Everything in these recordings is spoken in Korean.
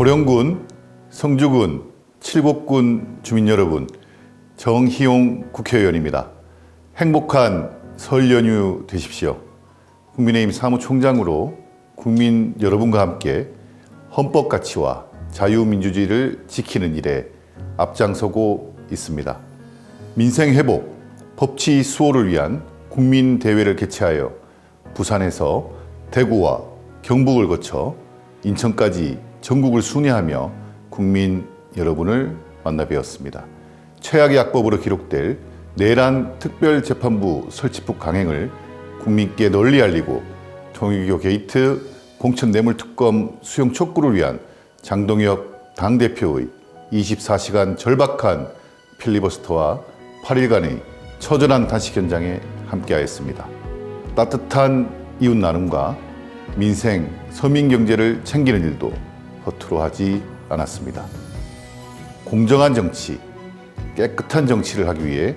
고령군, 성주군, 칠곡군 주민 여러분, 정희용 국회의원입니다. 행복한 설 연휴 되십시오. 국민의힘 사무총장으로 국민 여러분과 함께 헌법 가치와 자유민주주의를 지키는 일에 앞장서고 있습니다. 민생 회복, 법치 수호를 위한 국민 대회를 개최하여 부산에서 대구와 경북을 거쳐 인천까지 전국을 순회하며 국민 여러분을 만나 뵈었습니다. 최악의 악법으로 기록될 내란 특별재판부 설치법 강행을 국민께 널리 알리고 통일교 게이트 공천 뇌물 특검 수용 촉구를 위한 장동혁 당대표의 24시간 절박한 필리버스터와 8일간의 처절한 단식 현장에 함께하였습니다. 따뜻한 이웃 나눔과 민생, 서민 경제를 챙기는 일도 허투루 하지 않았습니다. 공정한 정치, 깨끗한 정치를 하기 위해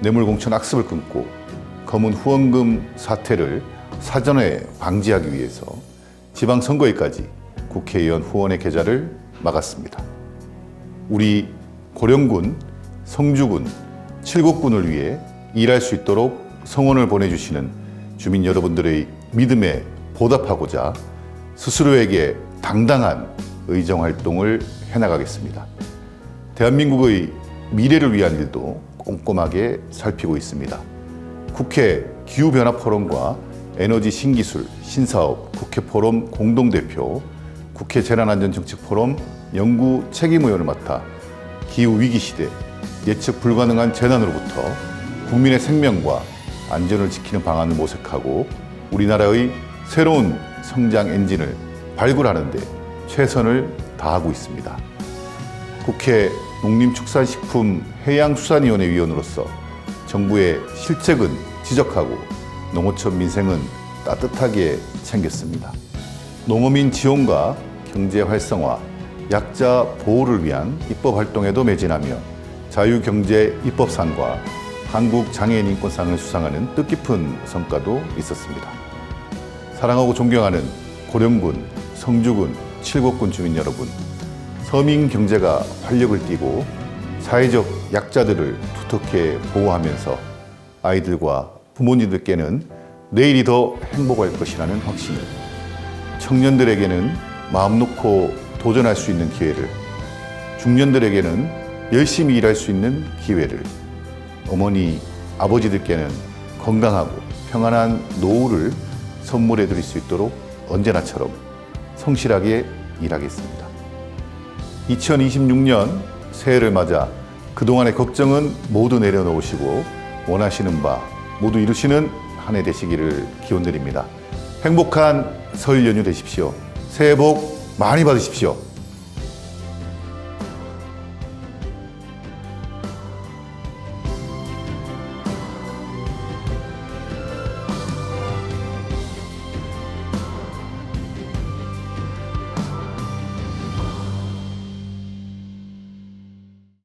뇌물공천 악습을 끊고 검은 후원금 사태를 사전에 방지하기 위해서 지방선거에까지 국회의원 후원의 계좌를 막았습니다. 우리 고령군, 성주군, 칠곡군을 위해 일할 수 있도록 성원을 보내주시는 주민 여러분들의 믿음에 보답하고자 스스로에게 당당한 의정 활동을 해나가겠습니다. 대한민국의 미래를 위한 일도 꼼꼼하게 살피고 있습니다. 국회 기후변화 포럼과 에너지 신기술 신사업 국회 포럼 공동대표, 국회 재난안전정책 포럼 연구 책임의원을 맡아 기후 위기 시대 예측 불가능한 재난으로부터 국민의 생명과 안전을 지키는 방안을 모색하고 우리나라의 새로운 성장 엔진을 발굴하는 데 최선을 다하고 있습니다. 국회 농림축산식품 해양수산위원회 위원으로서 정부의 실책은 지적하고 농어촌 민생은 따뜻하게 챙겼습니다. 농어민 지원과 경제 활성화, 약자 보호를 위한 입법 활동에도 매진하며 자유경제 입법상과 한국장애인인권상을 수상하는 뜻깊은 성과도 있었습니다. 사랑하고 존경하는 고령군, 성주군, 칠곡군 주민 여러분, 서민 경제가 활력을 띠고 사회적 약자들을 두텁게 보호하면서 아이들과 부모님들께는 내일이 더 행복할 것이라는 확신을 청년들에게는 마음 놓고 도전할 수 있는 기회를 중년들에게는 열심히 일할 수 있는 기회를 어머니, 아버지들께는 건강하고 평안한 노후를 선물해 드릴 수 있도록 언제나처럼 성실하게 일하겠습니다. 2026년 새해를 맞아 그동안의 걱정은 모두 내려놓으시고 원하시는 바 모두 이루시는 한 해 되시기를 기원드립니다. 행복한 설 연휴 되십시오. 새해 복 많이 받으십시오.